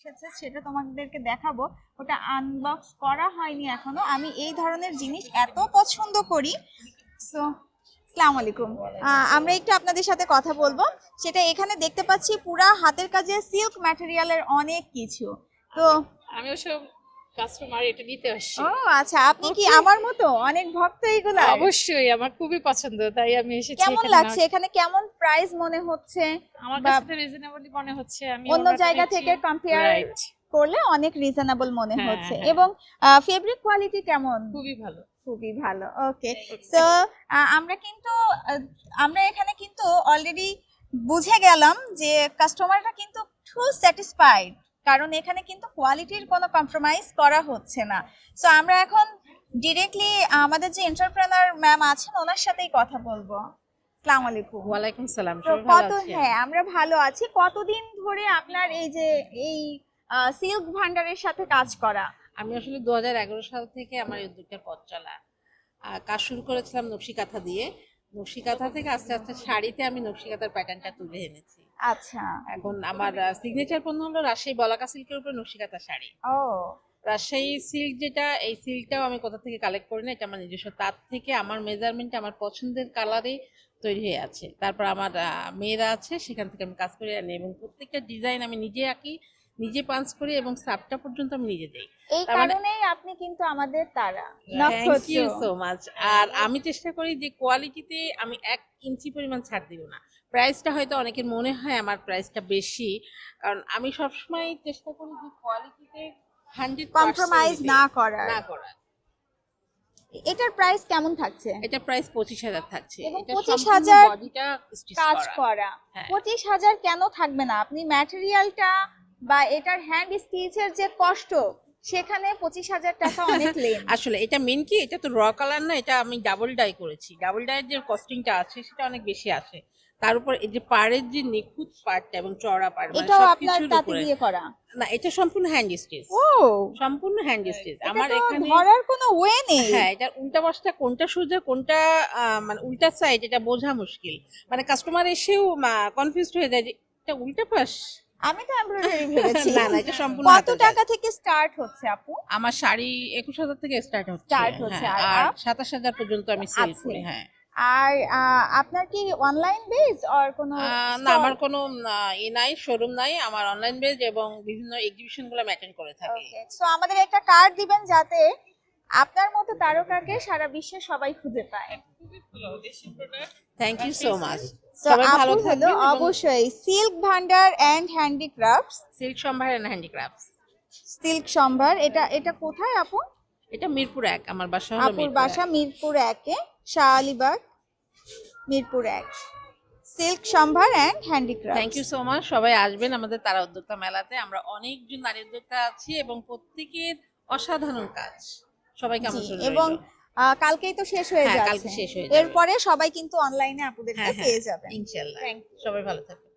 এসেছে, সেটা তোমাদেরকে দেখাবো। ওটা আনবক্স করা হয়নি এখনও। আমি এই ধরনের জিনিস এত পছন্দ করি। সো সালাম আলাইকুম। আমরা একটু আপনাদের সাথে কথা বলব। সেটা এখানে দেখতে পাচ্ছি পুরা হাতের কাজে সিল্ক ম্যাটেরিয়ালের অনেক কিছু। তো আমি ওসব কাস্টমার এটা নিতে আসছি। ও আচ্ছা আপনি কি আমার মতো? অনেক ভক্ত এইগুলা? অবশ্যই আমার খুবই পছন্দ তাই আমি এসেছি কেমন লাগছে? এখানে কেমন প্রাইস মনে হচ্ছে? আমার কাছে রিজনেবলি মনে হচ্ছে আমি অন্য জায়গা থেকে কম্পেয়ার করলে অনেক রিজনেবল মনে হ্যাঁ, হচ্ছে। হ্যাঁ। এবং ফেব্রিক কোয়ালিটি কেমন? খুবই ভালো। খুবই ভালো ওকে সো আমরা কিন্তু আমরা এখানে কিন্তু অলরেডি বুঝে গেলাম যে কাস্টমাররা কিন্তু টু স্যাটিসফাইড কারণ এখানে কিন্তু কোয়ালিটির কোনো কম্প্রোমাইজ করা হচ্ছে না। সো আমরা এখন ডিরেক্টলি আমাদের যে এন্টারপ্রেনার ম্যাম আছেন ওনার সাথেই কথা বলব। আসসালামু আলাইকুম। ওয়ালাইকুম সালাম কত হ্যাঁ আমরা ভালো আছি। কতদিন ধরে আপনার এই যে এই সিল্ক ভান্ডারের সাথে কাজ করা? আমি আসলে দুহাজার এগারো সাল থেকে আমার এই উদ্যোগটার পথ চলা। কাজ শুরু করেছিলাম নকশি কাঁথা দিয়ে। নকশি কাঁথা থেকে আস্তে আস্তে শাড়িতে আমি নকশি কাঁথার প্যাটার্নটা তুলে এনেছি। আচ্ছা। এখন আমার সিগনেচার পণ্য হলো রাজশাহী বলাকা সিল্কের উপরে নকশিকাতা শাড়ি। ও। রাজশাহী সিল্ক যেটা এই সিল্কটাও আমি কোথা থেকে কালেক্ট করি না এটা আমার নিজস্ব। তার থেকে আমার মেজারমেন্ট আমার পছন্দের কালারে তৈরি হয়ে আছে। তারপর আমার মেয়েরা আছে সেখান থেকে আমি কাজ করে আনি। এবং প্রত্যেকটা ডিজাইন আমি নিজে আঁকি নিজে পাঞ্চ করি এবং সাপটা পর্যন্ত আমি নিজে দিই। এই মানে- কারণেই আপনি কিন্তু আমাদের তারা। থ্যাংক ইউ সো মাচ আর আমি চেষ্টা করি যে কোয়ালিটিতে আমি এক ইঞ্চি পরিমাণ ছাড় দিব না। প্রাইসটা হয়তো অনেকের মনে হয় আমার প্রাইসটা বেশি। কারণ আমি সবসময় চেষ্টা করি যে কোয়ালিটিতে হান্ড্রেড কম্প্রোমাইজ না করার। না করার। এটার প্রাইস কেমন থাকছে? এটা প্রাইস পঁচিশ হাজার থাকছে। 25,000 বডিটা কাজ করা। হ্যাঁ। পঁচিশ হাজার কেন থাকবে না? আপনি ম্যাটেরিয়ালটা বা এটার হ্যান্ড স্টিচের যে কষ্ট সেখানে পঁচিশ হাজার টাকা অনেক লেন। আসলে এটা মেন কি? এটা তো র কালার না এটা আমি ডাবল ডাই করেছি। ডাবল ডাইয়ের যে কস্টিংটা আছে সেটা অনেক বেশি আসে। তার উপর এই যে পাড়ের যে নিখুঁত পাড়টা এবং চড়া পাড় মানে এটাও আপনার তাতে দিয়ে করা? না এটা সম্পূর্ণ হ্যান্ড স্টিচ ও! সম্পূর্ণ হ্যান্ড স্টিচ আমার এখানে ধরার কোনো ওয়ে নেই। হ্যাঁ এটার উল্টা পাশটা কোনটা সোজা কোনটা মানে উল্টা সাইড এটা বোঝা মুশকিল। মানে কাস্টমার এসেও কনফিউজড হয়ে যায় যে এটা উল্টা পাশ? আমি তো এমব্রয়ডারি ভেবেছি। না না এটা সম্পূর্ণ কত টাকা থেকে স্টার্ট হচ্ছে আপু? আমার শাড়ি একুশ হাজার থেকে স্টার্ট হচ্ছে। Start হচ্ছে, হ্যাঁ, আর আর আপ? সাতাশ হাজার পর্যন্ত আমি সেল করি হ্যাঁ। আর আপনার কি অনলাইন বেস আর কোনো না আমার কোনো ই নাই শোরুম নাই আমার অনলাইন বেজ এবং বিভিন্ন এক্সিবিশনগুলো অ্যাটেন্ড করে থাকি। সো আমাদের একটা কার্ড দিবেন যাতে আপনার মতো তারকাকে সারা বিশ্বে সবাই খুঁজে পায়। থ্যাংক ইউ সো মাচ ভালো থাকবেন অবশ্যই silk Bhandar and handicrafts silk Sambhar and handicrafts silk Sambhar এটা এটা কোথায় আপু? এটা মিরপুর এক আমার বাসা হলো আপুর বাসা। মিরপুর একে শাহ আলীবাগ মিরপুর এক। Silk Sambhar and handicraft thank you so much সবাই আসবেন আমাদের তারা উদ্যোক্তা মেলাতে। আমরা অনেকজন নারী উদ্যোক্তা আছি এবং প্রত্যেকের অসাধারণ কাজ। সবাইকে আমন্ত্রণ এবং আহ, কালকেই তো শেষ হয়ে হ্যাঁ, যাচ্ছে। কালকে শেষ হয়ে যাবে। এরপরে সবাই কিন্তু অনলাইনে আপুদেরকে হ্যাঁ, হ্যাঁ। পেয়ে যাবে ইনশাল্লাহ। Thank সবাই ভালো থাকবেন।